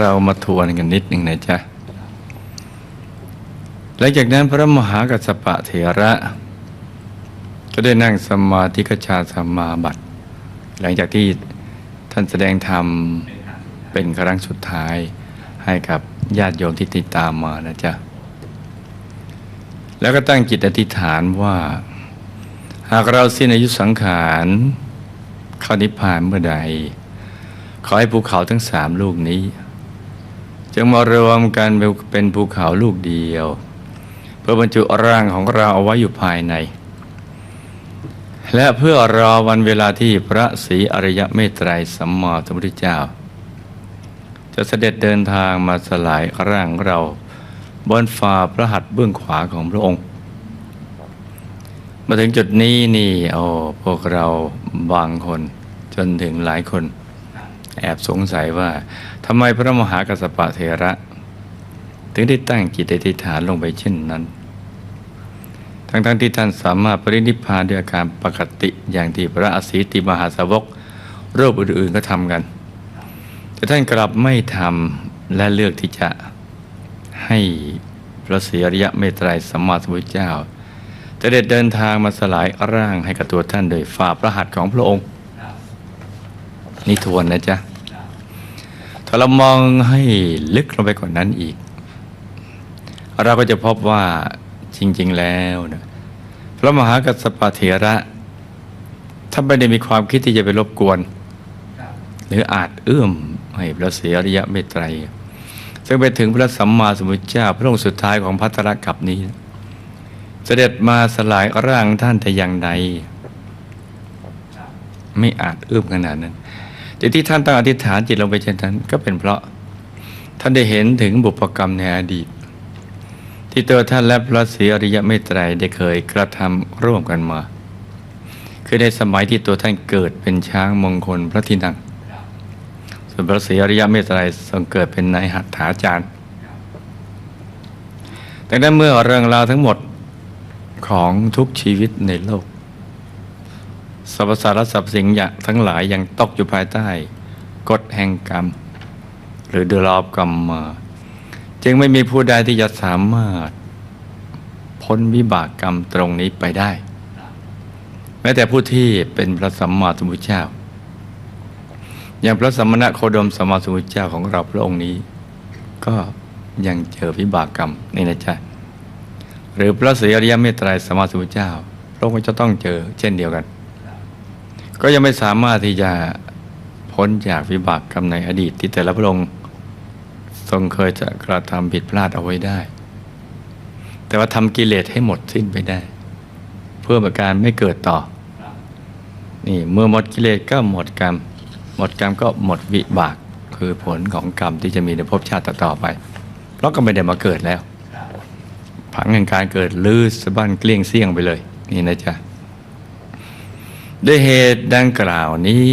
เรามาทวนกันนิดหนึ่งนะจ๊ะ หลังจากนั้นพระมหากัสสปะเถระ ก็ได้นั่งสมาธิกชาสมาบัติ หลังจากที่ท่านแสดงธรรมเป็นครั้งสุดท้ายให้กับญาติโยมที่ติดตามมานะจ๊ะ แล้วก็ตั้งจิตอธิษฐานว่า หากเราสิ้นอายุสังขารเข้านิพพานเมื่อใด ขอให้ภูเขาทั้งสามลูกนี้ จงมารวมกันเป็นภูเขาลูกเดียว เพื่อบรรจุร่างของเราเอาไว้อยู่ภายใน และเพื่อรอวันเวลาที่พระศรีอริยเมตไตรสัมมาสัมพุทธเจ้า จะเสด็จเดินทางมาสลายร่างเราบนฝ่าพระหัตถ์เบื้องขวาของพระองค์ มาถึงจุดนี้นี่โอ้พวกเราบางคนจนถึงหลายคน แอบสงสัยว่าำไมพระมหากัสสปะเถระ ถึงได้ตั้งจิตอธิษฐานลงไปเช่นนั้น ทั้งๆทที่ท่านสามารถปรินิพพานด้วยอาการปกติอย่างที่พระอสีติมหาสาวกรูปอื่นๆก็ทำกัน แต่ท่านกลับไม่ทำและเลือกที่จะให้พระศรีอริยะเมตไตรสัมมาสัมพุทธเจ้าจะเด็ดเดินทางมาสลายร่างให้กับตัวท่านโดยฝ่าพระหัตถ์ของพระองค์ นี่ทวนนะจ๊ะ ถ้าเรามองให้ลึกลงไปกว่านั้นอีก เราก็จะพบว่าจริง ๆ แล้วนะพระมหากัสปะเถระถ้าไม่ได้มีความคิดที่จะไปรบกวน หรืออาจเอื้อมให้พระเสียริยะเมตไตรซึ่งไปถึงพระสัมมาสัมพุทธเจ้า พระองค์สุดท้ายของพัทธรกับนี้ เสด็จมาสลายร่างท่านแต่อย่างใดไม่อาจเอื้อมขนาดนั้น แต่ที่ท่านตั้งอธิษฐานจิตลงไปเช่นนั้น ก็เป็นเพราะท่านได้เห็นถึงบุพกรรมในอดีต ที่ตัวท่านและพระศรีอริยเมตไตรได้เคยกระทำร่วมกันมา คือในสมัยที่ตัวท่านเกิดเป็นช้างมงคลพระทินังส่วนพระศรีอริยเมตไตรทรงเกิดเป็นนายหัตถาจารย์แต่นั้นเมื่อเรื่องราวทั้งหมดของทุกชีวิตในโลก สรรพสารสรรพสิ่งอย่างทั้งหลายยังตกอยู่ภายใต้กฎแห่งกรรม หรือเดลอบกรรมมา จึงไม่มีผู้ใดที่จะสามารถ พ้นวิบากกรรมตรงนี้ไปได้ แม้แต่ผู้ที่เป็นพระสัมมาสัมพุทธเจ้า อย่างพระสัมมณโคดมสัมมาสัมพุทธเจ้าของเราพระองค์นี้ ก็ยังเจอวิบากกรรมนี่นะจ๊ะหรือพระศรีอริยเมตไตรสัมมาสัมพุทธเจ้าพระองค์ก็จะต้องเจอเช่นเดียวกัน ก็ยังไม่สามารถที่จะพ้นจากวิบากกรรมในอดีตที่แต่ละพระองค์ทรงเคยจะกระทำผิดพลาดเอาไว้ได้ แต่ว่าทำกิเลสให้หมดสิ้นไปได้ เพื่อประการไม่เกิดต่อ นี่เมื่อหมดกิเลสก็หมดกรรม หมดกรรมก็หมดวิบากคือผลของกรรมที่จะมีในภพชาติต่อไป เพราะก็ไม่ได้มาเกิดแล้วผังแห่งการเกิดลือสะบั้นเกลี้ยงเสี่ยงไปเลย นี่นะจ๊ะ ด้วยเหตุดังกล่าวนี้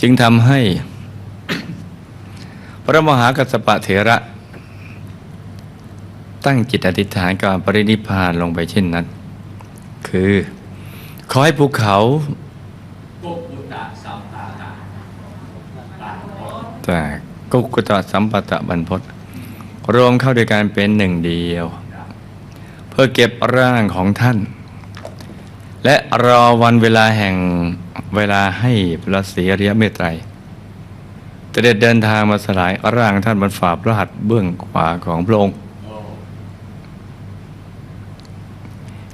จึงทำให้ พระมหากัสสปะเถระ ตั้งจิตอธิษฐานการปรินิพพานลงไปเช่นนั้น คือ ขอให้ภูเขาแต่กุกุตะสัมปตะบรรพตรวมเข้าด้วยการเป็นหนึ่งเดียว เพื่อเก็บร่างของท่าน และรอวันเวลาแห่งเวลาให้พระศรีอริยเมตไตรจะเด็ดเดินทางมาสลายร่างท่านบนฝ่าพระหัตถ์เบื้องขวาของพระองค์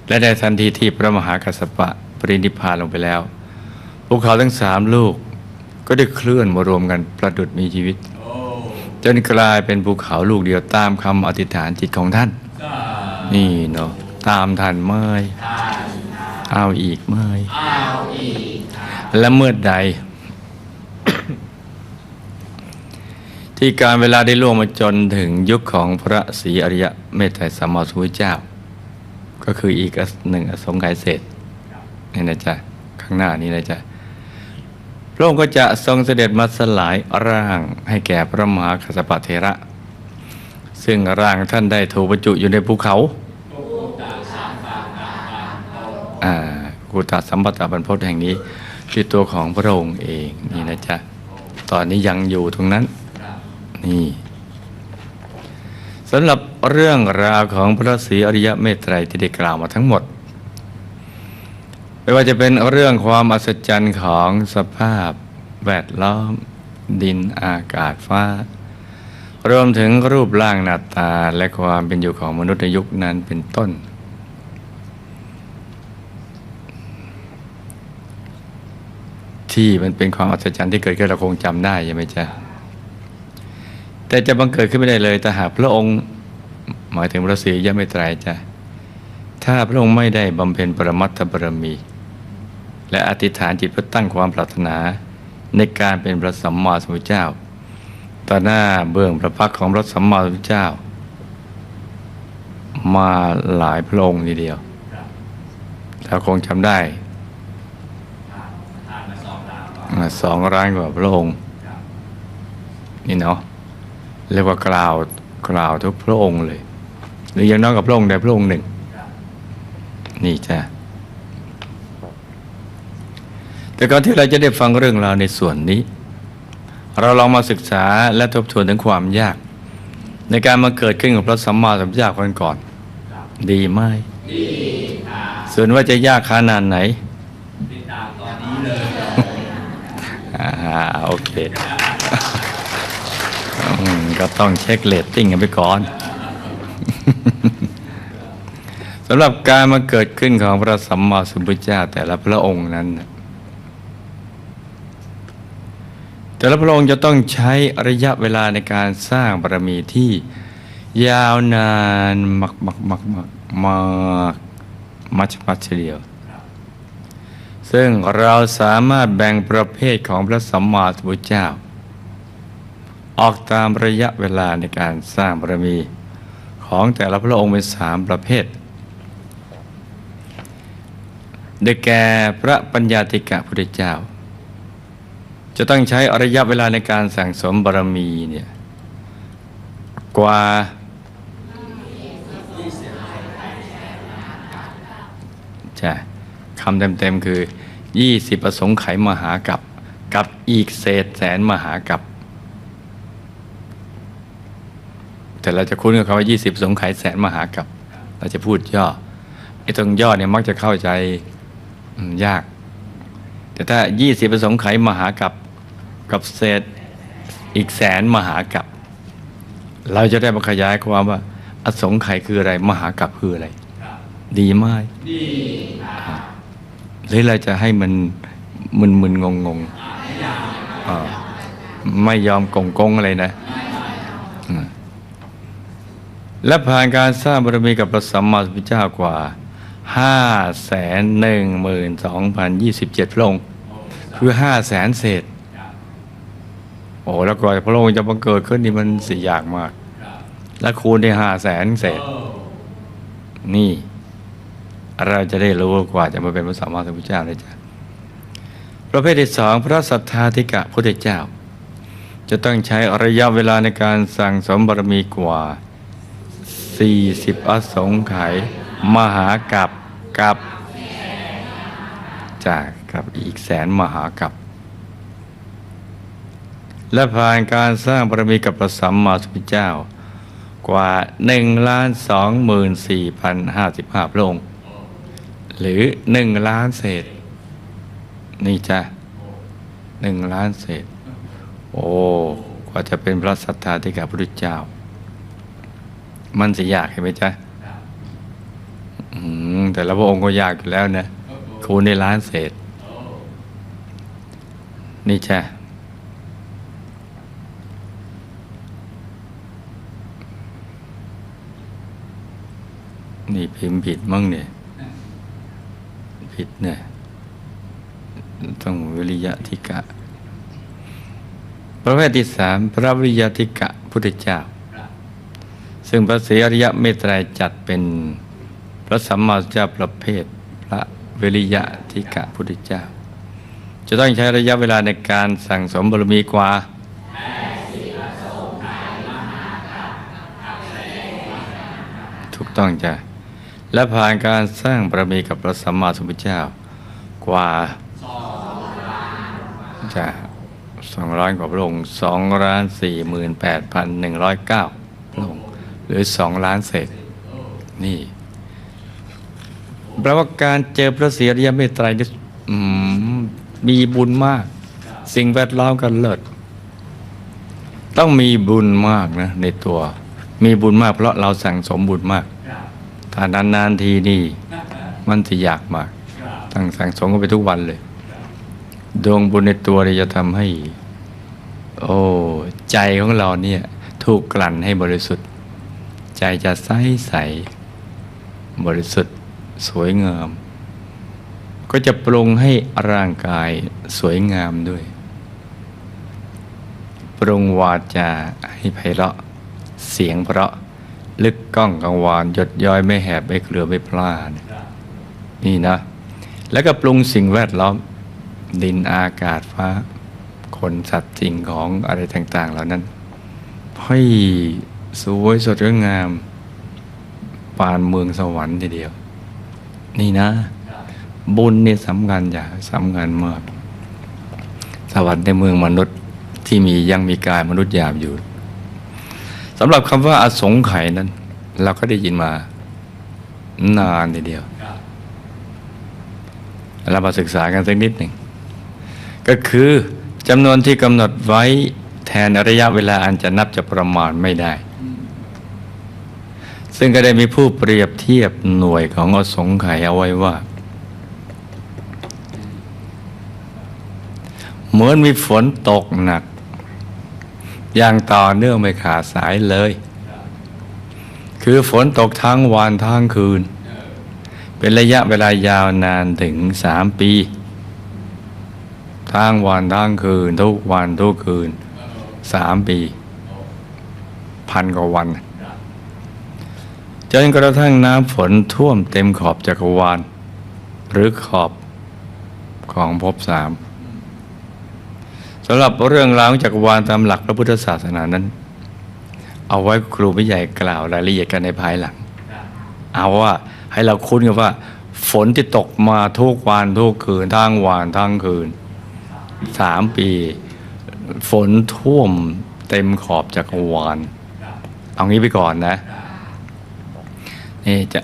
และในทันทีที่พระมหากัสสปะปรินิพพานลงไปแล้วภูเขาทั้งสามลูกก็ได้เคลื่อนมารวมกันประดุดมีชีวิต จนกลายเป็นภูเขาลูกเดียวตามคำอธิษฐานจิตของท่าน นี่เนาะตามทันเมื่อย เอาอีกเมื่อยและเมื่อใด ที่การเวลาได้ล่วงมาจนถึงยุคของพระศรีอริยเมตไตรสัมมาสัมพุทธเจ้า ก็คืออีกหนึ่งอสงไขยเศษนี่นะจ๊ะ ข้างหน้านี้นะจ๊ะพระองค์ก็จะทรงเสด็จมาสลายร่างให้แก่พระมหากัสสปะเทระ ซึ่งร่างท่านได้ถูกบรรจุอยู่ในภูเขาอ่า กุตาสัมปตะบรรพตแห่งนี้คือตัวของพระองค์เองนี่นะจ๊ะตอนนี้ยังอยู่ตรงนั้นนนี่สำหรับเรื่องราวของพระศรีอริยเมตไตรที่ได้กล่าวมาทั้งหมด ไม่ว่าจะเป็นเรื่องความอัศจรรย์ของสภาพแวดล้อม ดินอากาศฟ้า รวมถึงรูปร่างหน้าตาและความเป็นอยู่ของมนุษย์ในยุคนั้นเป็นต้น ที่มันเป็นความอัศจรรย์ที่เกิดขึ้นเราคงจำได้ใช่ไหมจ๊ะแต่จะบังเกิดขึ้นไม่ได้เลยแต่หากพระองค์หมายถึงพระศรีอริยเมตไตรจ้ะถ้าพระองค์ไม่ได้บำเพ็ญปรมัตถบารมี และอธิษฐานจิตเพื่อตั้งความปรารถนาในการเป็นพระสัมมาสัมพุทธเจ้าต่อหน้าเบื้องพระพักของพระสัมมาสัมพุทธเจ้า มาหลายพระองค์ทีเดียวเราคงจำได้ สองร้านกว่าพระองค์นี่เนาะเรียกว่ากล่าวกล่าวทุกพระองค์เลย หรือย่างน้อยกับพระองค์ใดพระองค์หนึ่ง นี่จ้ะแต่ก่อนที่เราจะได้ฟังเรื่องราวในส่วนนี้ เราลองมาศึกษาและทบทวนถึงความยาก ในการมาเกิดขึ้นของพระสัมมาสัมพุทธเจ้าคนก่อน ดีไหมดีส่วนว่าจะยากขนาดไหนติดตามตอนนี้เลย อ่าโอเคก็ต้องเช็คเลตติ้งกันไปก่อนสำหรับการมาเกิดขึ้นของพระสัมมาสัมพุทธเจ้าแต่ละพระองค์นั้น แต่ละพระองค์จะต้องใช้ระยะเวลาในการสร้างบารมีที่ยาวนานมากมากมากมากมากมัชมัชเดียว ซึ่งเราสามารถแบ่งประเภทของพระสัมมาสัมพุทธเจ้า ออกตามระยะเวลาในการสร้างบารมี ของแต่ละพระองค์เป็นสามประเภทได้แก่พระปัญญาติกะพุทธเจ้า จะต้องใช้ระยะเวลาในการสั่งสมบารมีเนี่ยกว่าใช่ำเต็มๆคือ 20 ประสงค์ไขมหากับกับอีกเศษแสนมหากับ แต่เราจะคุ้นกับคำว่า 20สงไขแสนมหากับ เราจะพูดย่อไอ้ตรงย่อเนี่ยมักจะเข้าใจยาก แต่ถ้า 20 ประสงค์ไขมหากับกับเศษอีกแสนมหากับ เราจะได้มาขยายความว่า อสงไขยคืออะไร มหากับคืออะไร ดีไหมดี หรือเราจะให้มันมึนมึนงงงงไม่ยอมกงกงอะไรนะ และผ่านการสร้างบารมีกับพระสัมมาสัมพุทธเจ้ากว่าห้าแสนหนึ่งหมื่นสองพันยี่สิบเจ็ดพระองค์คือห้าแสนเศษ โอ้แล้วกว่าพระองค์จะบังเกิดขึ้นนี่มันสี่อยากมาก และคูณได้ห้าแสนเศษ นี่ เราจะได้รู้กว่าจะมาเป็นพระสัมมาสัมพุทธเจ้าเลยจ้ะประเภทที่สองพระสัทธาธิกะพุทธเจ้า จะต้องใช้ระยะเวลาในการสั่งสมบารมีกว่า 40 อสงไขยมหากับกับจากกับอีกแสนมหากับ และผ่านการสร้างบารมีกับพระสัมมาสัมพุทธเจ้ากว่า1ล้าน2หมื่น4พัน55พระองค์ หรือหนึ่งล้านเศษ นี่จ้ะหนึ่งล้านเศษ โอ้กว่าจะเป็นพระสัทธาธิกาพระพุทธเจ้า มันสิยากเห็นไหมจ๊ะแต่ละพระองค์ก็ยากอยู่แล้วนะคูณในล้านเศษ นี่จ้ะนี่พิมพ์ผิดมั่งเนี่ย ผิดเนี่ย ต้องวิริยะธิกะ ประเภทที่สามพระวิริยะธิกะพุทธเจ้า ซึ่งพระศรีอริยะเมตไตรจัดเป็นพระสัมมาสัมพุทธเจ้าประเภท พระวิริยะธิกะพุทธเจ้า จะต้องใช้ระยะเวลาในการสั่งสมบารมีกว่าถูกต้องจ้ะ และผ่านการสร้างบารมีกับพระสัมมาสัมพุทธเจ้ากว่าจะสองล้านกว่าพระองค์สองล้านสี่หมื่นแปดพันหนึ่งร้อยเก้าพระองค์หรือสองล้านเศษนี่แปลว่าการเจอพระศรีอริยเมตไตรนี่มีบุญมาก สิ่งแวดล้อมกันเลิศต้องมีบุญมากนะในตัว มีบุญมากเพราะเราสั่งสมบุญมาก ถ้านานๆทีนี่ มันจะอยากมากตั้งสั่งสมกันไปทุกวันเลย ดวงบุญในตัวจะทำให้ โอ้ใจของเราเนี่ย ถูกกลั่นให้บริสุทธิ์ ใจจะใสใสบริสุทธิ์สวยงาม ก็จะปรุงให้ร่างกายสวยงามด้วย ปรุงวาจาให้ไพเราะ เสียงเพราะ ลึกก้องกังวานหยดย้อยไม่แหบไม่เกลือไม่พลาดนี่นะ แล้วก็ปรุงสิ่งแวดล้อม ดินอากาศฟ้า คนสัตว์สิ่งของอะไรต่าง ๆ เหล่านั้นให้สวยสดงดงาม ปานเมืองสวรรค์ทีเดียว นี่นะ บุญเนี่ยสำคัญอย่าสำคัญมาก สวรรค์ในเมืองมนุษย์ที่มียังมีกายมนุษย์หยาบอยู่ สำหรับคำว่าอสงไขยนั้น เราก็ได้ยินมานานทีเดียว เรามาศึกษากันสักนิดหนึ่ง ก็คือจำนวนที่กำหนดไว้แทนระยะเวลาอันจะนับจะประมาณไม่ได้ ซึ่งก็ได้มีผู้เปรียบเทียบหน่วยของอสงไขยเอาไว้ว่า เหมือนมีฝนตกหนัก อย่างต่อเนื่องไม่ขาดสายเลย คือฝนตกทั้งวันทั้งคืน เป็นระยะเวลายาวนานถึงสามปีทั้งวันทั้งคืน ทุกวันทุกคืนสามปี พันกว่าวันจนกระทั่งน้ำฝนท่วมเต็มขอบจักรวาลหรือขอบของภพสาม สำหรับเรื่องราวจักรวาลตามหลักพระพุทธศาสนานั้น เอาไว้ครูไม่ใหญ่กล่าวรายละเอียดกันในภายหลัง เอาว่าให้เราคุ้นกันว่า ฝนที่ตกมาทุกวันทุกคืนทั้งวันทั้งคืนสามปี ฝนท่วมเต็มขอบจักรวาลเอางี้ไปก่อนนะ นี่จะ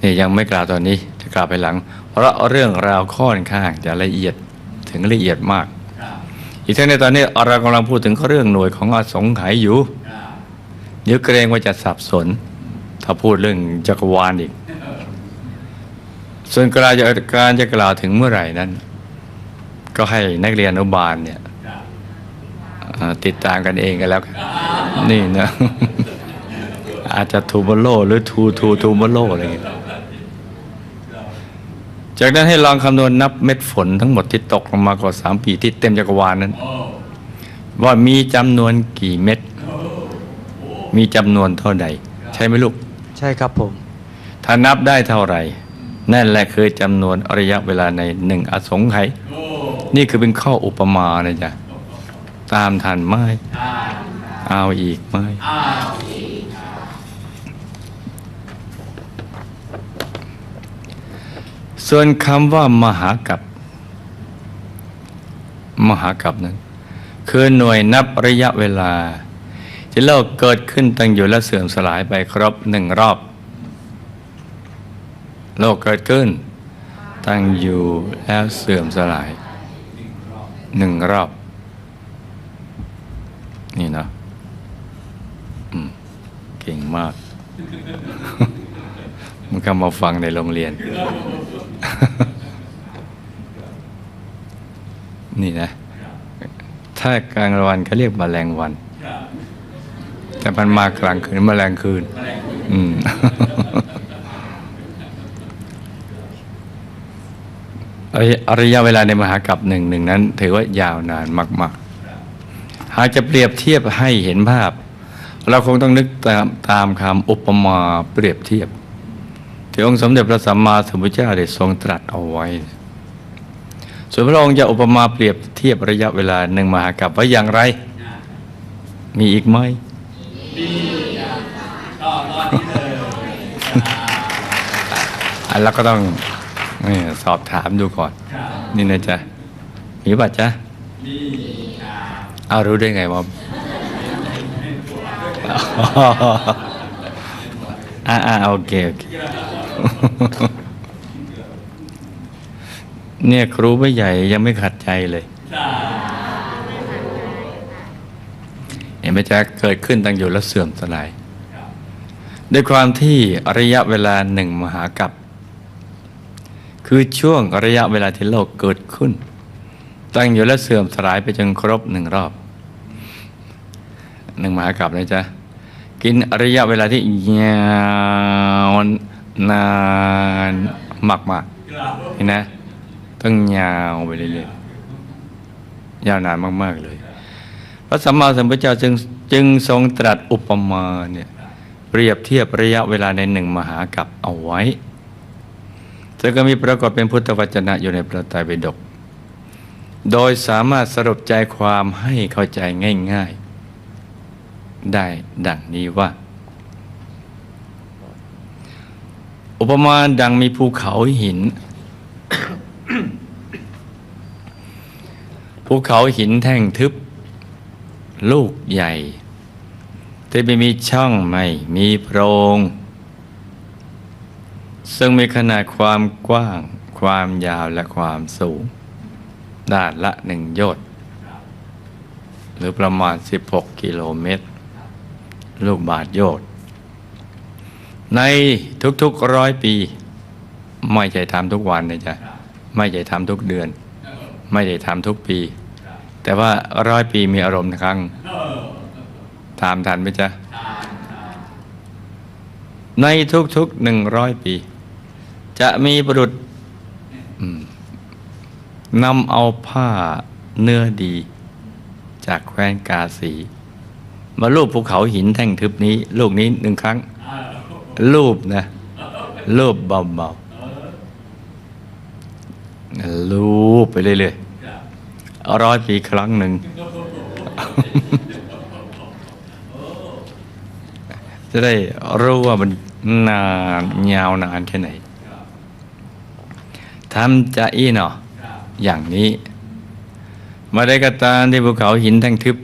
นี่ยังไม่กล่าวตอนนี้จะกล่าวไปหลัง เพราะเรื่องราวค่อนข้างจะละเอียด ถึงละเอียดมาก อีกทั้งในตอนนี้เรากำลังพูดถึงเรื่องหน่วยของอสงไขยอยู่เดี๋ยวเกรงว่าจะสับสน ถ้าพูดเรื่องจักรวาลอีก ส่วนกล่าวจะการจะกล่าวถึงเมื่อไหร่นั้น ก็ให้นักเรียนอนุบาลเนี่ยเอ่อติดตามกันเองกันแล้วกันนี่นะอาจจะทูบโลหรือทูทูทูบโลอะไรอย่างเงี้ย จากนั้นให้ลองคำนวณนับเม็ดฝนทั้งหมดที่ตกลงมากว่าสามปีที่เต็มจักรวาลนั้น ว่ามีจำนวนกี่เม็ด มีจำนวนเท่าใด ใช่ไหมลูก ใช่ครับผม ถ้านับได้เท่าไหร่ นั่นแหละคือจำนวนระยะเวลาในหนึ่งอสงไขยนี่คือเป็นข้ออุปมานะจ๊ะ ตามทันไหมเอาอีกไหม ส่วนคำว่ามหากับ มหากับนั้น คือหน่วยนับระยะเวลา ที่โลกเกิดขึ้นตั้งอยู่และเสื่อมสลายไปครบหนึ่งรอบ โลกเกิดขึ้น ตั้งอยู่แล้วเสื่อมสลายหนึ่งรอบ นี่นะเก่งมาก มันก็มาฟังในโรงเรียน นี่นะ ถ้ากลางวันเขาเรียกมแมลงวัน แต่มันมากลางคืนมแมลงคืน อืมระยะเวลาในมหากรัปหนึ่งหนึ่งนั้น ถือว่ายาวนานมาก ๆ หากจะเปรียบเทียบให้เห็นภาพ เราคงต้องนึกตามตามคำอุปมาเปรียบเทียบ ที่องค์สมเด็จพระสัมมาสัมพุทธเจ้าได้ทรงตรัสเอาไว้ ส่วนพระองค์จะอุปมาเปรียบเทียบระยะเวลาหนึ่งมหากรัปไว้อย่างไร มีอีกไหมมีก็ตอันเราก็ต้องสอบถามดูก่อน นี่นะจ๊ะ มีป่ะจ๊ะมีเอารู้ได้ไงวะอ่าอ่าโอเค โอเค เนี่ยครูไม่ใหญ่ยังไม่ขัดใจเลยเห็นไหมจ๊ะเกิดขึ้นตั้งอยู่แล้วเสื่อมสลายด้วยความที่ระยะเวลาหนึ่งมหากับคือช่วงระยะเวลาที่โลกเกิดขึ้น ตั้งอยู่แล้วเสื่อมสลายไปจนครบหนึ่งรอบหนึ่งมหากับนะจ๊ะกินระยะเวลาที่ยาวน นานมากมากเห็นนะ ต้องยาวไปเรื่อยๆยาวนานมาก ๆ เลย พระสัมมาสัมพุทธเจ้าจึงจึงทรงตรัสอุปมาเนี่ยเปรียบเทียบระยะเวลาในหนึ่งมหากับเอาไว้ซึ่งก็มีปรากฏเป็นพุทธวจนะอยู่ในพระไตรปิฎกโดยสามารถสรุปใจความให้เข้าใจง่าย ๆ ได้ดังนี้ว่า อุปมาดังมีภูเขาหิน ภูเขาหินแท่งทึบ ลูกใหญ่ ที่ไม่มีช่องไม่มีโพรง ซึ่งมีขนาดความกว้าง ความยาวและความสูง ด้านละหนึ่งโยชน์หรือประมาณ 16 กิโลเมตร ลูกบาทโยชน์ ในทุกๆร้อยปี ไม่ใช่ทำทุกวันนะจ๊ะไม่ใช่ทำทุกเดือน ไม่ได้ทำทุกปี แต่ว่าร้อยปีมีอารมณ์ครั้งถามทันไหมจ๊ะในทุกๆหนึ่งร้อยปี จะมีบุรุษนำเอาผ้าเนื้อดี จากแคว้นกาสี มาลูบภูเขาหินแท่งทึบนี้ ลูกนี้หนึ่งครั้ง รูปนะรูปเบาๆรูปไปเรื่อยๆร้อยปีครั้งหนึ่งจะได้รู้ว่ามันนานยาวนานแค่ไหนทำจะอีเนาะอย่างนี้ มาได้กระตามที่ภูเขาหินแท่งทึบ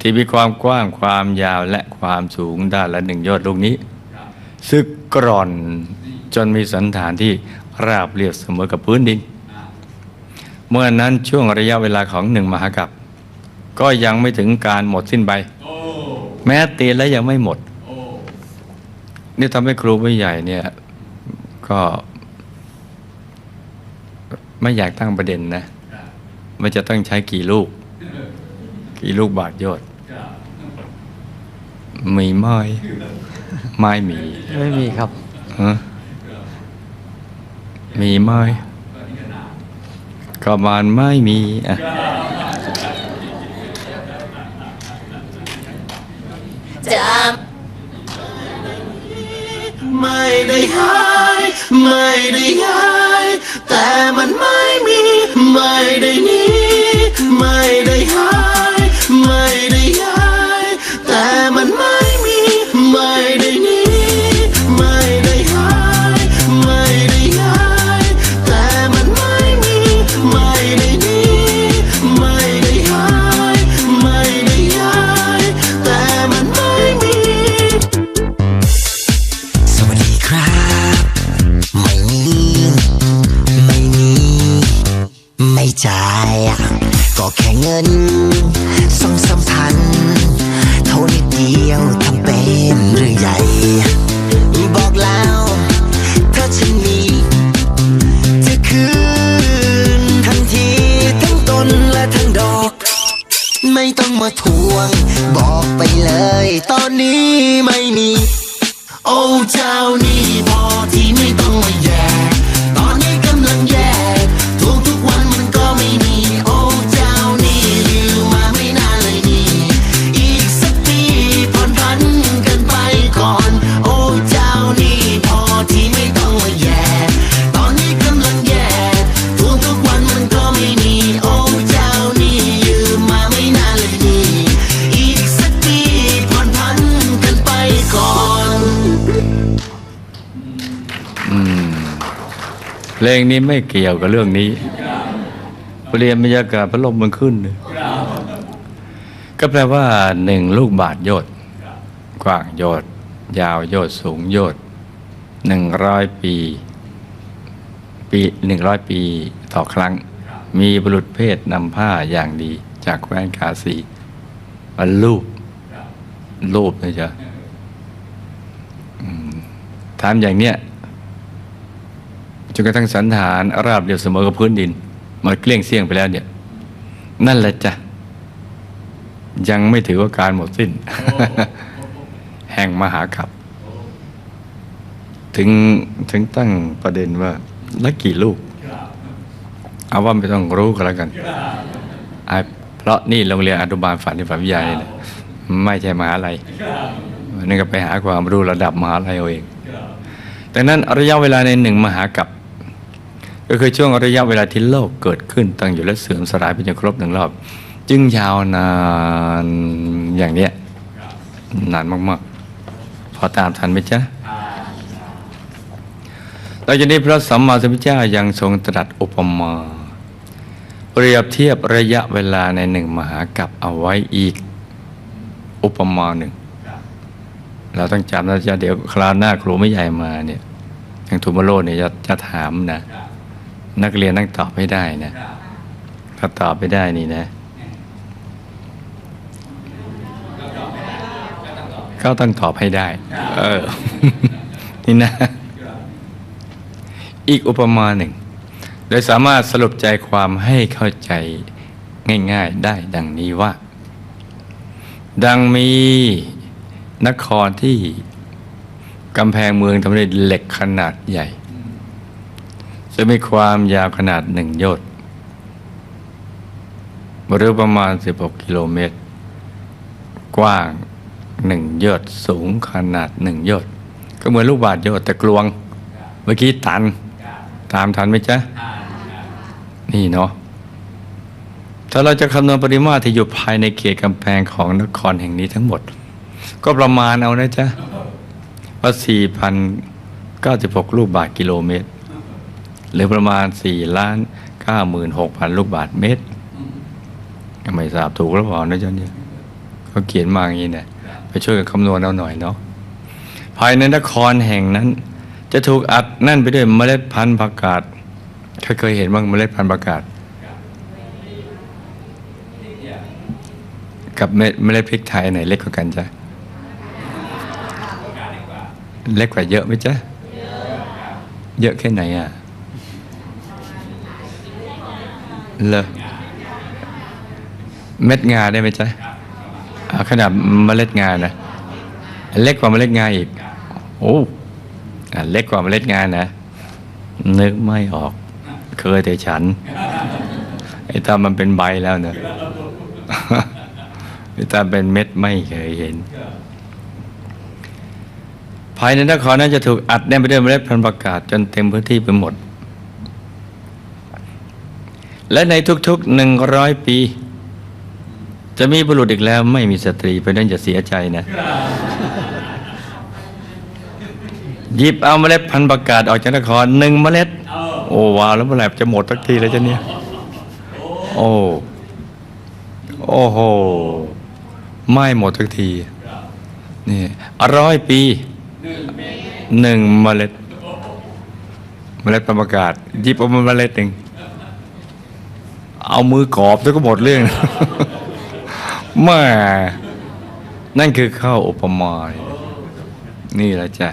ที่มีความกว้างความยาวและความสูงด้านละหนึ่งยอดลูกนี้ ซึกกร่อนจนมีสันฐานที่ราบเรียบเสมอกับพื้นดิน เมื่อนั้นช่วงระยะเวลาของหนึ่งมหากัปก็ยังไม่ถึงการหมดสิ้นไปแม้ตีแล้วยังไม่หมดนี่ทำให้ครูไม่ใหญ่เนี่ย ก็ไม่อยากตั้งประเด็นนะว่าจะต้องใช้กี่ลูก กี่ลูกบาทยอดมีไหม ไม่มีไม่มีครับฮะมีไหมก็มันไม่มีอะไม่ได้หายไม่ได้ย้ายแต่มันไม่มี ไม่ได้หนีไม่ได้หาย จ ก็แค่เงินสองสามพัน เท่านิดเดียวทำเป็นเรื่องใหญ่ เพลงนี้ไม่เกี่ยวกับเรื่องนี้ เปลี่ยนบรรยากาศพัดลมมันขึ้นเลยก็แปลว่าหนึ่งลูกบาทโยชน์กว้างโยชน์ยาวโยชน์สูงโยชน์หนึ่งร้อยปี ปีหนึ่งร้อยปีต่อครั้ง มีบุรุษเพศนำผ้าอย่างดีจากแคว้นกาสีมาลูบลูบนะจ๊ะทำอย่างเนี้ย จนกระทั่งสันฐานราบเรียบเสมอกับพื้นดินมันเกลี้ยงเสี่ยงไปแล้วเนี่ย นั่นแหละจ้ะ ยังไม่ถือว่าการหมดสิ้น แห่งมหากรัปถึงถึงตั้งประเด็นว่าแล้วกี่ลูก เอาว่าไม่ต้องรู้กันแล้วกันอะเพราะนี่โรงเรียนอนุบาลฝันในฝันวิทยาเนี่ยไม่ใช่มหาลัยนี่ก็ไปหาความรู้ระดับมหาลัยเอาเองดังนั้นระยะเวลาในหนึ่งมหากับ ก็คือช่วงระยะเวลาที่โลกเกิดขึ้นตั้งอยู่และเสื่อมสลายไปจนครบหนึ่งรอบ จึงยาวนานอย่างเนี้ยนานมากๆ พอตามทันไหมจ๊ะหลังจากนี้พระสัมมาสัมพุทธเจ้ายังทรงตรัสอุปมา เปรียบเทียบระยะเวลาในหนึ่งมหากับเอาไว้อีกอุปมาหนึ่ง เราต้องจำนะจ๊ะเดี๋ยวคราวหน้าครูไม่ใหญ่มาเนี่ยทางทุมโรเนี่ยจะจะถามนะ นักเรียนต้องตอบให้ได้นะถ้าตอบไม่ได้นี่นะ ก็ต้องตอบให้ได้ เออ นี่นะ อีกอุปมาหนึ่ง โดยสามารถสรุปใจความให้เข้าใจง่าย ๆได้ดังนี้ว่า ดังมีนครที่กำแพงเมืองทำด้วยเหล็กขนาดใหญ่ จะมีความยาวขนาดหนึ่งโยชน์หรือประมาณ 16 กิโลเมตร กว้างหนึ่งโยชน์สูงขนาดหนึ่งโยชน์ก็เหมือนลูกบาศก์โยชน์แต่กลวง เมื่อกี้ตัน ตามทันไหมจ๊ะ นี่เนาะถ้าเราจะคำนวณปริมาตรที่อยู่ภายในเขตกำแพงของนครแห่งนี้ทั้งหมด ก็ประมาณเอานะจ๊ะว่า4,096 ลูกบาทกิโลเมตร หรือประมาณ4ล้าน96,000 ลูกบาทเมตรไม่ทราบถูกหรือเปล่านะจ๊ะเนี่ยเขาเขียนมาอย่างนี้เนะไปช่วยกันคำนวณเอาหน่อยเนาะภายในนครแห่งนั้น จะถูกอัดแนั่นไปด้วยเมล็ดพันธุ์ผักกาดใครเคยเห็นบ้างเมล็ดพันธุ์ผักกาดกับเมล็ดพริกไทยไหนเล็กกว่ากันจ๊ะเล็กกว่าเยอะไหมจ๊ะเยอะแค่ไหนอะ เลอเม็ดงาได้ไหมจ๊ะขนาดเมล็ดงานะเล็กกว่าเมล็ดงาอีก โอ้อเล็กกว่าเมล็ดงานะนึกไม่ออก เคยแต่ฉันไอ้ตามันเป็นใบแล้วเนะไอ้ตาเป็นเม็ดไม่เคยเห็น ภายในนครนั้นจะถูกอัดแน่นไปด้วยเมล็ดพันธุ์ประกาศจนเต็มพื้นที่ไปหมด และในทุกๆหนึ่งร้อยปี จะมีบุรุษอีกแล้วไม่มีสตรีเพราะนั้นอย่าเสียใจนะ หยิบเอาเมล็ดพันธุ์ประกาศออกจากนครหนึ่งเมล็ด โอ้ว้าวแล้วเมื่อไหร่จะหมดสักทีแล้วจ้ะเนี่ย โอ้โอ้โหไม่หมดสักทีนี่ร้อยปีหนึ่งเมล็ด เมล็ดพันธุ์ประกาศหยิบเอาเมล็ดหนึ่ง เอามือกรอบแล้วก็หมดเรื่องแม่นั่นคือข้าวอุปมา นี่แหละจ้ะ